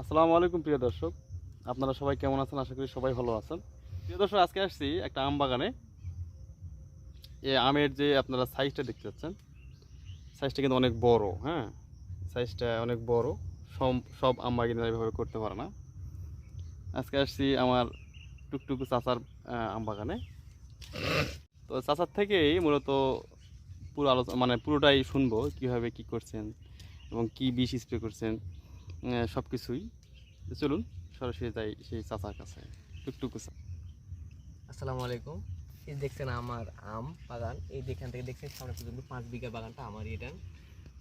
আসসালামু আলাইকুম, প্রিয় দর্শক। আপনারা সবাই কেমন আছেন? আশা করি সবাই ভালো আছেন। প্রিয় দর্শক, আজকে আসছি একটা আম বাগানে। এই আমের যে আপনারা সাইজটা দেখতে পাচ্ছেন সাইজটা কিন্তু অনেক বড় হ্যাঁ? সাইজটা অনেক বড়। সব সব আম বাগানিরা এভাবে করতে পারে না। আজকে আসছি আমার টুকটুকু চাচার আম বাগানে। তো চাচার থেকেই মূলত পুরো আলোচনা মানে পুরোটাই শুনব কীভাবে কি করছেন এবং কি বিষ স্প্রে করছেন। সব কিছুই চলুন, সরাসরি যাই সেই চাচার কাছে। টুকটুকু আসসালামু আলাইকুম। এই দেখছেন আমার আম বাগান, এই যেখান থেকে দেখছেন সামনে পর্যন্ত পাঁচ বিঘা বাগানটা আমারই এটা।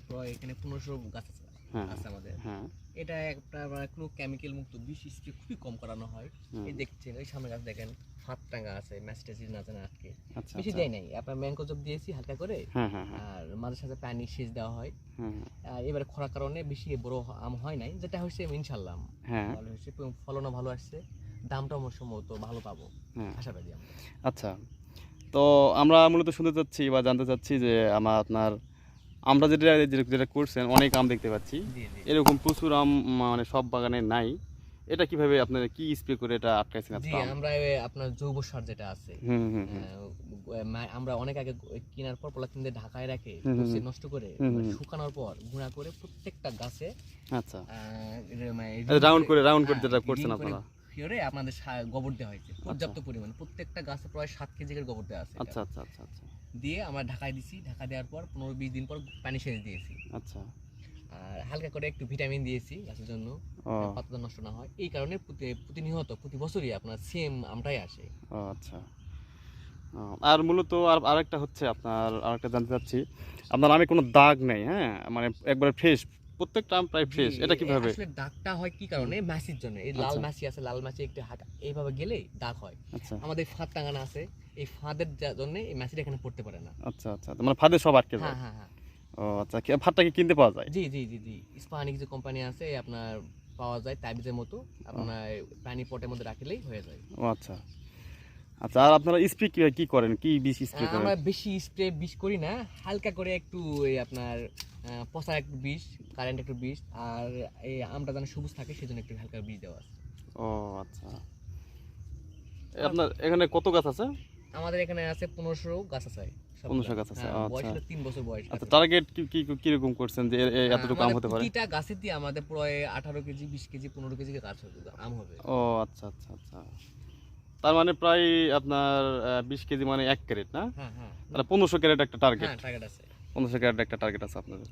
তো এখানে পনেরোশো গাছ আছে। আছে আমাদের। হ্যাঁ। এটা একটা মানে কোনো কেমিক্যাল মুক্ত বিষ স্প্রে খুবই কম করানো হয়। এই দেখছেন ওই সামনে গাছ দেখেন ফাত টাঙ্গা আছে ম্যাস্টাসিস না জানা আজকে। আচ্ছা বেশি আচ্ছা। দেয় নাই। আপনার ম্যানকোজব দিয়েছি হালকা করে। হ্যাঁ হ্যাঁ হ্যাঁ। আর মাঝে সাথে পানি সেচ দেওয়া হয়। হ্যাঁ আর এবারে খরার কারণে বেশি বড় আম হয় নাই। যেটা হচ্ছে ইনশাল্লাহ হ্যাঁ। ভালো হয়েছে ফলনও ভালো আসছে। দামটাও সম্ভবত ভালো পাবো। হ্যাঁ। আশাবাদী আমরা। আচ্ছা। তো আমরা মূলত শুনতে চাচ্ছি বা জানতে চাচ্ছি যে আমার আপনার আমরা যেটা যেটা- করছেন অনেক আম দেখতে পাচ্ছি। এরকম প্রচুর আম মানে সব বাগানে নাই। এটা কীভাবে আপনার কি স্প্রে করে এটা আটকাইছেন জি আমরা আপনার জৈব সার যেটা আছে আমরা অনেক আগে কেনার পর পলাতিন দিয়ে ঢাকায় রাখে। নষ্ট করে মানে। শুকানোর পর গুঁড়া করে প্রত্যেকটা গাছে আচ্ছা। রাউন্ড রাউন্ড করে রাউন্ড করে যেটা করছেন আপনারা। ফিরে আপনাদের সা- গোবর দেওয়া হয়েছে পর্যাপ্ত পরিমাণ। প্রত্যেকটা গাছে প্রায় সাত কেজি করে গোবর দেওয়া আছে আচ্ছা আচ্ছা আচ্ছা আচ্ছা। দিয়ে আমরা ঢাকায় দিছি ঢাকা দেওয়ার পর পনেরো বিশ দিন পর পানি সেচ দিয়েছি। আচ্ছা। আর হালকা করে একটু ভিটামিন দিয়েছি গাছের জন্য পাতা নষ্ট না হয়। এই কারণে প্রতি- প্রতিনিয়ত প্রতি বছরই আপনার সেম আমটাই আসে। আচ্ছা। আর মূলত আর আরেকটা হচ্ছে আপনার আরেকটা জানতে চাচ্ছি। আপনার আমি কোনো দাগ নেই হ্যাঁ? মানে একবারে ফ্রেশ প্রত্যেকটা আম প্রায় ফ্রেশ এটা কীভাবে? আসলে দাগটা হয় কি কারণে? মাছির জন্য। এই লাল আচ্ছা। মাছি আছে লাল মাছি একটু হাঁটা এইভাবে গেলে দাগ হয়। আচ্ছা। আমাদের ফাঁদ টাঙানো আছে। এই ফাঁদের জন্য এই মাছিটা এখানে পড়তে পারে না। আচ্ছা আচ্ছা। মানে ফাঁদে সব আটকে হ্যাঁ যায়? হ্যাঁ হ্যাঁ ও আচ্ছা। কি কিনতে পাওয়া যায়? জি জি জি জি। ইস্পাহানি কিছু কোম্পানি আছে আপনার পাওয়া যায় তাবিজের মতো। আপনার পানি পটের মধ্যে রাখলেই হয়ে যায়। ও আচ্ছা। আচ্ছা আর আপনারা স্প্রে কি কি করেন? কি বিষ স্প্রে করেন আমরা বেশি স্প্রে বিষ করি না হালকা করে একটু এই আপনার পচা একটু বিষ কারেন্ট একটু বিষ আর এই আমটা যেন সবুজ থাকে সেজন্য একটু হালকা বিষ দেওয়া আছে। ও আচ্ছা। আপনার এখানে কত গাছ আছে? আমাদের এখানে আছে পনেরোশো গাছ আছে সবগুলা। 1500 গাছ। আছে, হ্যাঁ, আচ্ছা। তিন বছর বয়স আচ্ছা। টার্গেট কি কি কীরকম করছেন যে এতটুকু আম আমাদের হতে পারে? প্রতিটা গাছের দিয়ে আমাদের প্রায় আঠারো কেজি বিশ কেজি পনেরো কেজি গাছ হবে আম হবে। ও আচ্ছা আচ্ছা আচ্ছা। তার মানে প্রায় আপনার বিশ কেজি মানে এক ক্যারেট না? তাহলে পনেরোশো ক্যারেট একটা টার্গেট হ্যাঁ টার্গেট আছে। পনেরোশো ক্যারেট একটা টার্গেট আছে আপনাদের।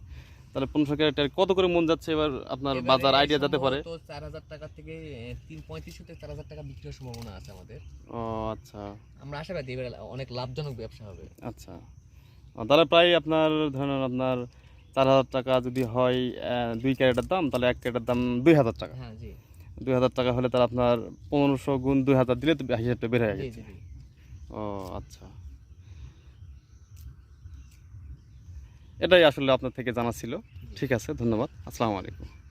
তাহলে পনেরোশো ক্যারেট কত করে মন যাচ্ছে এবার আপনার বাজার আইডিয়া যাতে পারে চার হাজার টাকা থেকে তিন পঁয়ত্রিশশো থেকে চার হাজার টাকা বিক্রির সম্ভাবনা আছে আমাদের। ও আচ্ছা। আমরা আশাবাদী এবার অনেক লাভজনক ব্যবসা হবে। আচ্ছা। তাহলে প্রায় আপনার ধরেন আপনার চার হাজার টাকা যদি হয় দুই ক্যারেটের দাম তাহলে এক ক্যারেটের দাম দুই হাজার টাকা। হ্যাঁ জি। দুই হাজার টাকা হলে তার আপনার পনেরোশো গুণ দুই হাজার দিলে তো হিসাবটা বের হয়ে গেছে। ও আচ্ছা। এটাই আসলে আপনার থেকে জানা ছিল। ঠিক আছে ধন্যবাদ। আসসালামু আলাইকুম।